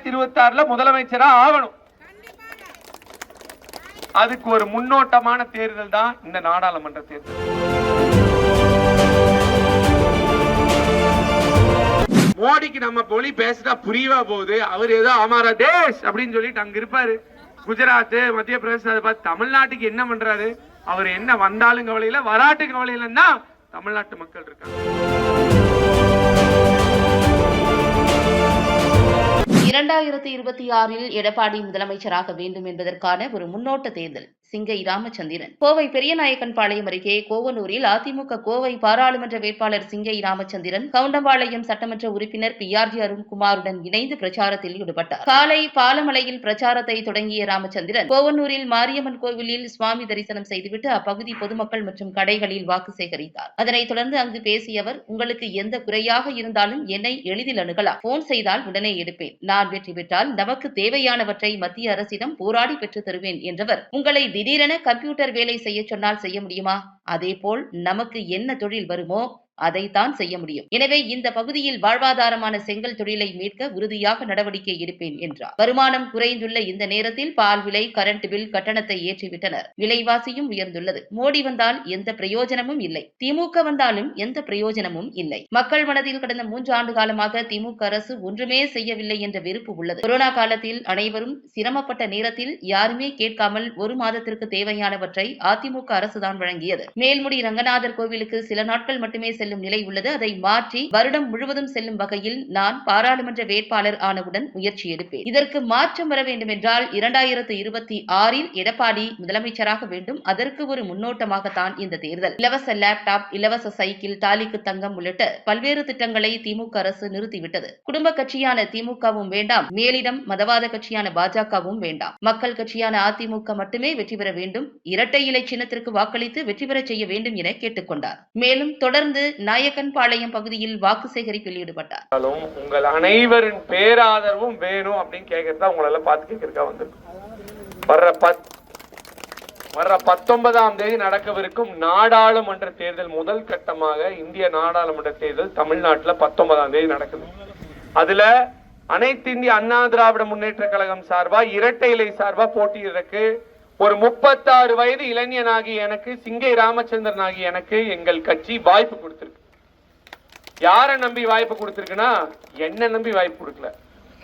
ரெண்டாயிரத்தி இருபத்தி ஆறுல முதலமைச்சரா ஆகணும். அதுக்கு ஒரு முன்னோட்டமான தேர்தல் தான் இந்த நாடாளுமன்ற தேர்தல். மோடிக்கு நம்ம மொழி பேசினா புரியவா போகுது. அவர் ஏதோ அமாரா தேஷ் அப்படின்னு சொல்லிட்டு அங்க இருப்பாரு. குஜராத் மத்திய பிரதேசம் அதை பார்த்து தமிழ்நாட்டுக்கு என்ன பண்றாரு? அவர் என்ன வந்தாலும் கவலையில வராட்டு கவலையில தான் தமிழ்நாட்டு மக்கள் இருக்காங்க. இரண்டாயிரத்தி இருபத்தி ஆறில் எடப்பாடி முதலமைச்சராக வேண்டும் என்பதற்கான ஒரு முன்னோட்ட தேர்தல். சிங்கை ராமச்சந்திரன். கோவை பெரியநாயக்கன்பாளையம் அருகே கோவனூரில் அதிமுக கோவை பாராளுமன்ற வேட்பாளர் சிங்கை ராமச்சந்திரன் கவுண்டம்பாளையம் சட்டமன்ற உறுப்பினர் பி ஆர் ஜி அருண்குமாருடன் இணைந்து பிரச்சாரத்தில் ஈடுபட்டார். காலை பாலமலையில் பிரச்சாரத்தை தொடங்கிய ராமச்சந்திரன் கோவனூரில் மாரியம்மன் கோவிலில் சுவாமி தரிசனம் செய்துவிட்டு அப்பகுதி பொதுமக்கள் மற்றும் கடைகளில் வாக்கு சேகரித்தார். அதனைத் தொடர்ந்து அங்கு பேசிய அவர் உங்களுக்கு எந்த குறையாக இருந்தாலும் என்னை எளிதில் அணுகலாம். போன் செய்தால் உடனே எடுப்பேன். நான் வெற்றி பெற்றால் நமக்கு தேவையானவற்றை மத்திய அரசிடம் போராடி பெற்றுத் தருவேன் என்றவர் உங்களை திடீரென கம்ப்யூட்டர் வேலை செய்ய சொன்னால் செய்ய முடியுமா? அதே போல் நமக்கு என்ன தொழில் வருமோ? அதைத்தான் செய்ய முடியும். எனவே இந்த பகுதியில் வாழ்வாதாரமான செங்கல் தொழிலை மீட்க உறுதியாக நடவடிக்கை எடுப்பேன் என்றார். வருமானம் குறைந்துள்ள இந்த நேரத்தில் பால் விலை கரண்ட் பில் கட்டணத்தை ஏற்றிவிட்டனர். விலைவாசியும் உயர்ந்துள்ளது. மோடி வந்தால் எந்த பிரயோஜனமும் இல்லை. திமுக வந்தாலும் எந்த பிரயோஜனமும் இல்லை. மக்கள் மனதில் கடந்த மூன்று ஆண்டு காலமாக திமுக அரசு ஒன்றுமே செய்யவில்லை என்ற வெறுப்பு உள்ளது. கொரோனா காலத்தில் அனைவரும் சிரமப்பட்ட நேரத்தில் யாருமே கேட்காமல் ஒரு மாதத்திற்கு தேவையானவற்றை அதிமுக அரசுதான் வழங்கியது. மேல்முடி ரங்கநாதர் கோவிலுக்கு சில நாட்கள் மட்டுமே செல்ல செல்லும் நிலை உள்ளது. அதை மாற்றி வருடம் முழுவதும் செல்லும் வகையில் நான் பாராளுமன்ற வேட்பாளர் ஆனவுடன் முயற்சி எடுப்பேன். இதற்கு மாற்றம் வர வேண்டும் என்றால் இரண்டாயிரத்து இருபத்தி ஆறில் எடப்பாடி முதலமைச்சராக வேண்டும். அதற்கு ஒரு முன்னோட்டமாகத்தான் இந்த தேர்தல். இலவச லேப்டாப் இலவச சைக்கிள் தாலிக்கு தங்கம் உள்ளிட்ட பல்வேறு திட்டங்களை திமுக அரசு நிறுத்திவிட்டது. குடும்ப கட்சியான திமுகவும் வேண்டாம். மேலிடம் மதவாத கட்சியான பாஜகவும் வேண்டாம். மக்கள் கட்சியான அதிமுக மட்டுமே வெற்றி பெற வேண்டும். இரட்டை இலை சின்னத்திற்கு வாக்களித்து வெற்றி பெறச் செய்ய வேண்டும் என கேட்டுக்கொண்டார் மேலும் தொடர்ந்து நாயக்கன்பாளையம் பகுதியில் வாக்கு சேகரிப்பில் ஈடுபட்டார். உங்கள் அனைவரின் பேராதரவும் வேணும் அப்படின்னு கேட்கறதா உங்களால பார்த்து கேட்கறதுக்கா வந்திருக்கும் வர்ற பத் வர்ற பத்தொன்பதாம் தேதி நடக்கவிருக்கும் நாடாளுமன்ற தேர்தல் முதல் கட்டமாக இந்திய நாடாளுமன்ற தேர்தல் தமிழ்நாட்டுல பத்தொன்பதாம் தேதி நடக்குது. அதுல அனைத்து இந்திய அண்ணா திராவிட முன்னேற்ற கழகம் சார்பா இரட்டை இலை சார்பா போட்டியிடக்கு ஒரு முப்பத்தாறு வயது இளைஞனாகி எனக்கு சிங்கை ராமச்சந்திரன் ஆகி எனக்கு எங்கள் கட்சி வாய்ப்பு கொடுத்திருக்கு. யாரை நம்பி வாய்ப்பு கொடுத்துருக்குன்னா என்ன நம்பி வாய்ப்பு கொடுக்கல.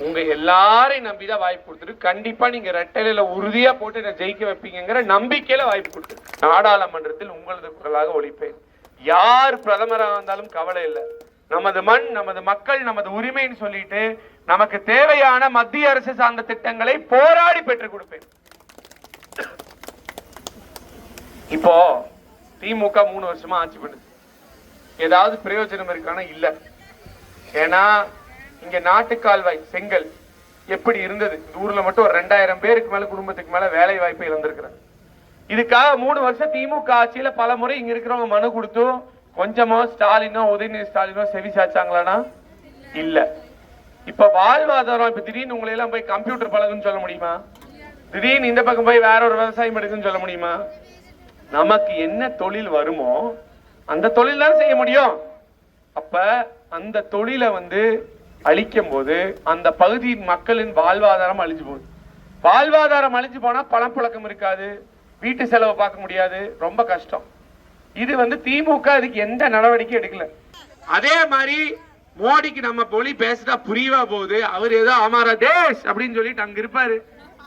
உங்க எல்லாரையும் நம்பி தான் வாய்ப்பு கொடுத்துருக்கு. கண்டிப்பா நீங்க ரெட்டையில உறுதியா போட்டு நான் ஜெயிக்க வைப்பீங்கங்கிற நம்பிக்கையில வாய்ப்பு கொடுத்துருக்கு. நாடாளுமன்றத்தில் உங்களது குரலாக ஒழிப்பேன் யார் பிரதமராக இருந்தாலும் கவலை இல்லை. நமது மண் நமது மக்கள் நமது உரிமைன்னு சொல்லிட்டு நமக்கு தேவையான மத்திய அரசு சார்ந்த திட்டங்களை போராடி பெற்றுக் கொடுப்பேன். இப்போ திமுக மூணு வருஷமா ஆட்சி பண்ணுது ஏதாவது பிரயோஜனம் இருக்கானா? இல்ல. ஏன்னா இங்க நாட்டுக்கால்வாய் செங்கல் எப்படி இருந்தது? இந்த ஊர்ல மட்டும் ஒரு ரெண்டாயிரம் பேருக்கு மேல குடும்பத்துக்கு மேல வேலை வாய்ப்பு இழந்திருக்கிறாங்க. இதுக்காக மூணு வருஷம் திமுக ஆட்சியில பல முறை இங்க இருக்கிறவங்க மனு கொடுத்தும் கொஞ்சமா ஸ்டாலினோ உதயநிதி ஸ்டாலினோ செவி சாச்சாங்களானா இல்ல. இப்ப வாழ்வாதாரம் இப்ப திடீர்னு உங்களை எல்லாம் போய் கம்ப்யூட்டர் பழகுன்னு சொல்ல முடியுமா? திடீர்னு இந்த பக்கம் போய் வேற ஒரு விவசாயம் எடுக்குன்னு சொல்ல முடியுமா? நமக்கு என்ன தொழில் வருமோ அந்த தொழில் தான் செய்ய முடியும். அப்ப அந்த தொழிலை வந்து அழிக்கும் போது அந்த பகுதியின் மக்களின் வாழ்வாதாரம் அழிஞ்சு போகுது. வாழ்வாதாரம் அழிஞ்சு போனா பணப்புழக்கம் இருக்காது வீட்டு செலவை பார்க்க முடியாது ரொம்ப கஷ்டம். இது வந்து திமுக அதுக்கு எந்த நடவடிக்கையும் எடுக்கல. அதே மாதிரி மோடிக்கு நம்ம மொழி பேசினா புரியவா போகுது அவர் ஏதோ அமாரா தேஷ் அப்படின்னு சொல்லிட்டு அங்க இருப்பாரு.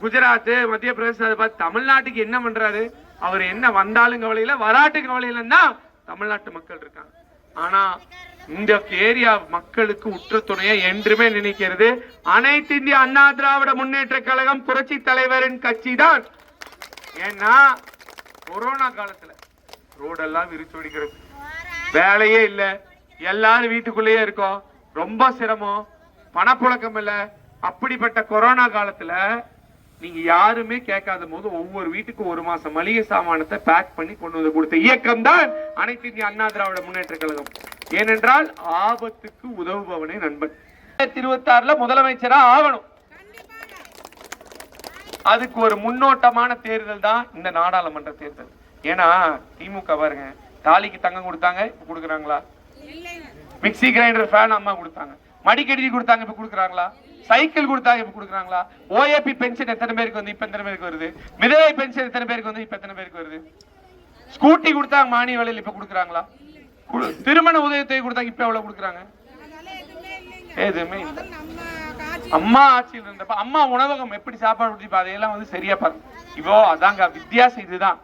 குஜராத் மத்திய பிரதேசம் அதை பார்த்து தமிழ்நாட்டுக்கு என்ன பண்றாரு? அவர் என்ன வந்தாலும் கவலையில வராட்டு கவலையில தான் தமிழ்நாட்டு மக்கள் இருக்காங்க. ஆனா இந்த ஏரியா மக்களுக்கு உற்ற துணையை என்றுமே நினைக்கிறது. அனைத்து இந்திய அண்ணா திராவிட முன்னேற்ற கழகம் புரட்சி தலைவரின் கட்சி தான் ஏன்னா கொரோனா காலத்துல ரோடெல்லாம் விரிச்சோடிக்கிறது வேலையே இல்ல. எல்லாரும் வீட்டுக்குள்ளேயே இருக்கோம். ரொம்ப சிரமம். பணப்புழக்கம் இல்ல. அப்படிப்பட்ட கொரோனா காலத்துல நீங்க யாருமே கேட்காத போது ஒவ்வொரு வீட்டுக்கும் ஒரு மாசம் மளிகை சாமானத்தை பேக் பண்ணி கொண்டு வந்து கொடுத்த இயக்கம் தான் அனைத்து இந்திய அண்ணா திராவிட முன்னேற்ற கழகம். ஏனென்றால் ஆபத்துக்கு உதவுபவனே நண்பன். இருபத்தி ஆறுல முதலமைச்சரா ஆகணும். அதுக்கு ஒரு முன்னோட்டமான தேர்தல் தான் இந்த நாடாளுமன்ற தேர்தல். ஏன்னா திமுக பாருங்க தாலிக்கு தங்கம் கொடுத்தாங்க இப்ப கொடுக்குறாங்களா மிக்ஸி கிரைண்டர் ஃபேன் அம்மா கொடுத்தாங்க. மடிக்கடி கொடுத்தாங்க இப்ப கொடுக்குறாங்களா? சைக்கிள் கொடுத்தாங்க இப்ப கொடுக்குறாங்களா? ஓஏபி பென்ஷன் எத்தனை பேருக்கு வந்து இப்ப எத்தனை பேருக்கு வருது? விதவை பென்ஷன் எத்தனை பேருக்கு வந்து இப்ப எத்தனை பேருக்கு வருது? ஸ்கூட்டி கொடுத்தா மானிய விலையில் இப்ப கொடுக்குறாங்களா? குடு- திருமண உதயத்தை கொடுத்தாங்க இப்ப எவ்வளவு கொடுக்குறாங்க? எதுவுமே இல்லை. அம்மா ஆட்சியில் இருந்தப்ப அம்மா உணவகம் எப்படி சாப்பாடு கொடுத்து அதையெல்லாம் வந்து சரியா பாரு. இவோ அதாங்க வித்தியாசம் இதுதான்.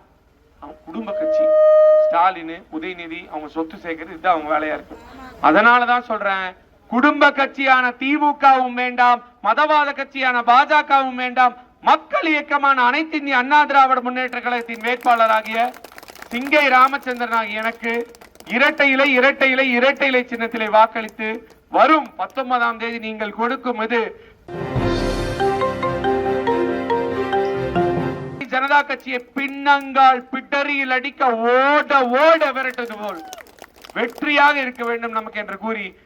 அவன் குடும்ப கட்சி. ஸ்டாலின் உதயநிதி அவங்க சொத்து சேர்க்கறது இதுதான் அவங்க வேலையா இருக்கு. அதனாலதான் சொல்றேன் குடும்ப கட்சியான திமுகவும் வேண்டாம் மதவாத கட்சியான பாஜகவும் வேண்டாம் மக்கள் இயக்கமான அனைத்து இந்திய அண்ணா திராவிட முன்னேற்ற கழகத்தின் வேட்பாளராகிய சிங்கை ராமச்சந்திரன் ஆகிய எனக்கு இரட்டை இலை இரட்டை இலை இரட்டை இலை சின்னத்திலே வாக்களித்து வரும் பத்தொன்பதாம் தேதி நீங்கள் கொடுக்கும் இது. ஜனதா கட்சியை பின்னங்கால் பிட்டரியில் அடிக்க ஓட ஓட விரட்டது போல் வெற்றியாக இருக்க வேண்டும் நமக்கு என்று கூறி